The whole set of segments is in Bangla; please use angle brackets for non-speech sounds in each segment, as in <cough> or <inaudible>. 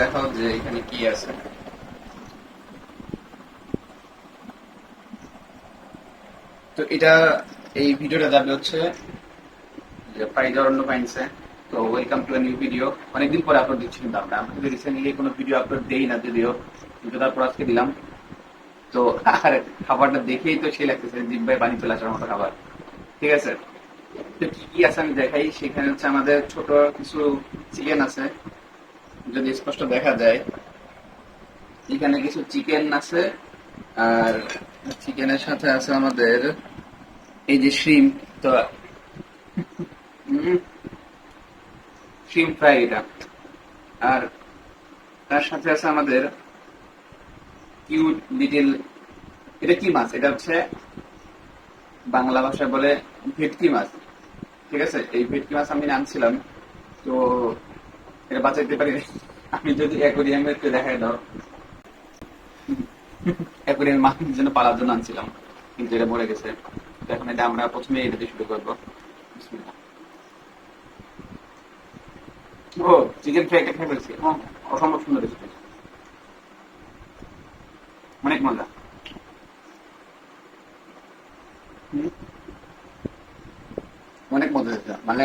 দেখাও যে এখানে কি আছে। তো এটা এই ভিডিওটা যাবে হচ্ছে যে পাইজরণ্য পাইনসে তো ওয়েলকাম টু নিউ ভিডিও অনেকদিন পরে আপলোড দিচ্ছি কিন্তু আমরা। আমরা রিসেন্টলি কোনো ভিডিও আপলোড দেই না যদিও, কিন্তু তারপর আজকে দিলাম। তো আর খাবারটা দেখেই তো সেই লাগতেছে জিব্বাই পানি চলে আসার মতো খাবার। ঠিক আছে? তো কি কি আছে আমি দেখাই? সেখানে হচ্ছে আমাদের ছোট কিছু চিকেন আছে। যদি স্পষ্ট দেখা যায়, এখানে কিছু চিকেন আছে, আর চিকেনের সাথে আছে আমাদের এই যে শ্রিম তো শ্রিম ফ্রাই আর তার সাথে আছে আমাদের কিউট লিটিল এটা কি মাছ? এটা হচ্ছে বাংলা ভাষায় বলে ভেটকি মাছ। ঠিক আছে? এই ভেটকি মাছ আমি আনছিলাম তো এটা বাঁচাইতে পারি। আমি যদি অ্যাকোরিয়ামে একটু দেখাই দাও। অ্যাকোরিয়াম মাছের জন্য পালার জন্য আনছিলাম। কিন্তু এটা মরে গেছে। এখন এটা আমরা প্রথমে এটা দিয়ে শুরু করব। ও চিকেন ফ্রাই একটা খেয়ে ফেলছি। অসম্ভব সুন্দর রেসিপি অনেক মজা। অনেক মজা মানে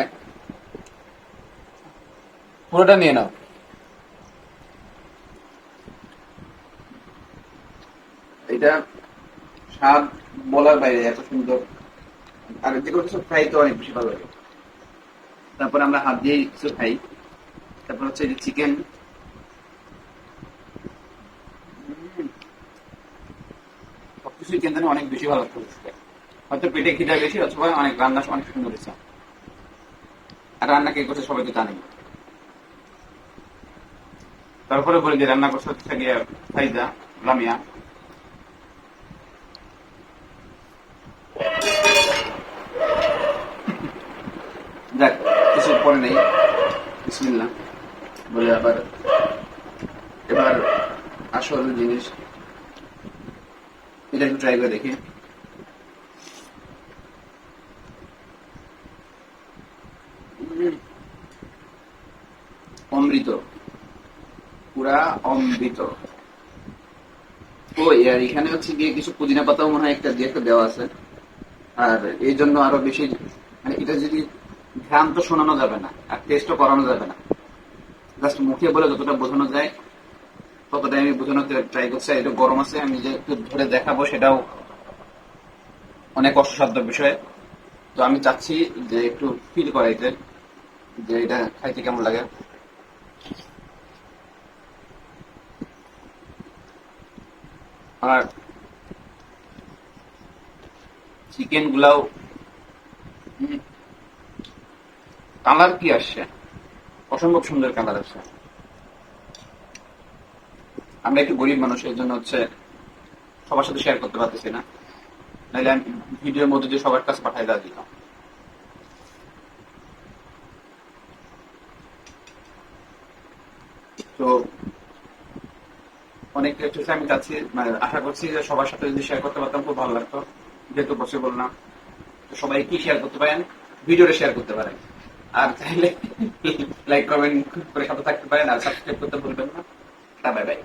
পুরোটা নিয়ে নাও। এটা স্বাদ বলার বাইরে, এত সুন্দর। আর যে কোনো কিছু ফ্রাই তো অনেক বেশি ভালো লাগে। তারপর আমরা হাত দিয়ে কিছু খাই। তারপর হচ্ছে যে চিকেন। সবকিছুই কেন অনেক বেশি ভালো লাগছে হয়তো পেটে খিদা বেশি, অথবা অনেক রান্না অনেক সুন্দর হয়েছে। আর রান্না কে করছে সবাই তো জানি তারপরে বলি যে রান্না করছে হচ্ছে গিয়ে ফাইজা, লামিয়া। যাক, কিছু পরে নেই। বিসমিল্লাহ। বলে আবার, এবার আসল জিনিস, এটা একটু ট্রাই করে দেখি। অমৃত। পুরা অমৃত। ও আর এখানে হচ্ছে গিয়ে কিছু পুদিনা পাতাও মনে হয় একটা দিয়ে একটা দেওয়া আছে। আর এই জন্য আরও বেশি মানে এটা যদি ঘ্রাম তো শোনানো যাবে না, আর টেস্টও করানো যাবে না জাস্ট মুখে বলে যতটা বোঝানো যায়, ততটাই আমি বোঝানোর ট্রাই করছি। এটা গরম আছে, আমি যে একটু ধরে দেখাবো সেটাও অনেক অসাধ্য বিষয়। তো আমি চাচ্ছি যে একটু ফিল করাইতে, যে এটা খাইতে কেমন লাগে। আর চিকেন গুলাও কালার কি আসছে? অসম্ভব সুন্দর কালার আসছে। আমরা একটু গরিব মানুষ এই জন্য হচ্ছে সবার সাথে শেয়ার করতে পারতেছি না। নাহলে আমি ভিডিওর মধ্যে দিয়ে সবার কাছে পাঠাই দেওয়া দিতাম তো অনেক লেকচার আমি চাচ্ছি মানে আশা করছি যে সবার সাথে যদি শেয়ার করতে পারতাম, খুব ভালো লাগতো। যেহেতু পসিবল না তো সবাই কি শেয়ার করতে পারেন? ভিডিওটা শেয়ার করতে পারেন। আর চাইলে <laughs> লাইক কমেন্ট করে সাথে থাকতে পারেন, আর সাবস্ক্রাইব করতে ভুলবেন না। Bye bye